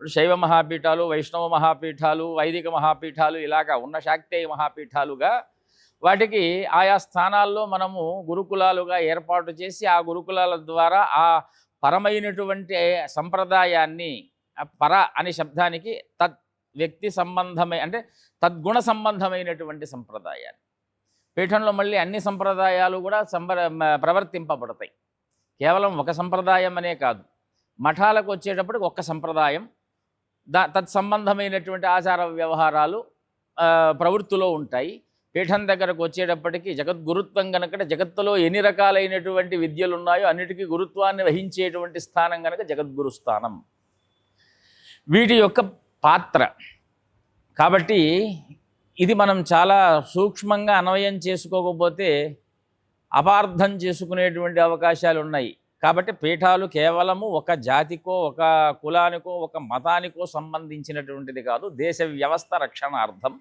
ఇప్పుడు శైవ మహాపీఠాలు వైష్ణవ మహాపీఠాలు వైదిక మహాపీఠాలు ఇలాగా ఉన్న శాక్తేయ మహాపీఠాలుగా వాటికి ఆయా స్థానాల్లో మనము గురుకులాలుగా ఏర్పాటు చేసి ఆ గురుకులాల ద్వారా ఆ పరమైనటువంటి సంప్రదాయాన్ని పర అనే శబ్దానికి తత్ వ్యక్తి సంబంధమై అంటే తద్గుణ సంబంధమైనటువంటి సంప్రదాయాన్ని. పీఠంలో మళ్ళీ అన్ని సంప్రదాయాలు కూడా సంప్ర ప్రవర్తింపబడతాయి. కేవలం ఒక సంప్రదాయం అనే కాదు. మఠాలకు వచ్చేటప్పటికి ఒక్క సంప్రదాయం దా తత్సంబంధమైనటువంటి ఆచార వ్యవహారాలు ప్రవృత్తిలో ఉంటాయి. పీఠం దగ్గరకు వచ్చేటప్పటికి జగద్గురుత్వం కనుక జగత్తులో ఎన్ని రకాలైనటువంటి విద్యలు ఉన్నాయో అన్నిటికీ గురుత్వాన్ని వహించేటువంటి స్థానం కనుక జగద్గురు స్థానం. వీటి యొక్క పాత్ర. కాబట్టి ఇది మనం చాలా సూక్ష్మంగా అన్వయం చేసుకోకపోతే అపార్థం చేసుకునేటువంటి అవకాశాలు ఉన్నాయి కాబట్టి పీఠాలు కేవలము ఒక జాతికో ఒక కులానికో ఒక మతానికో సంబంధించినటువంటిది కాదు. దేశ వ్యవస్థ రక్షణార్థం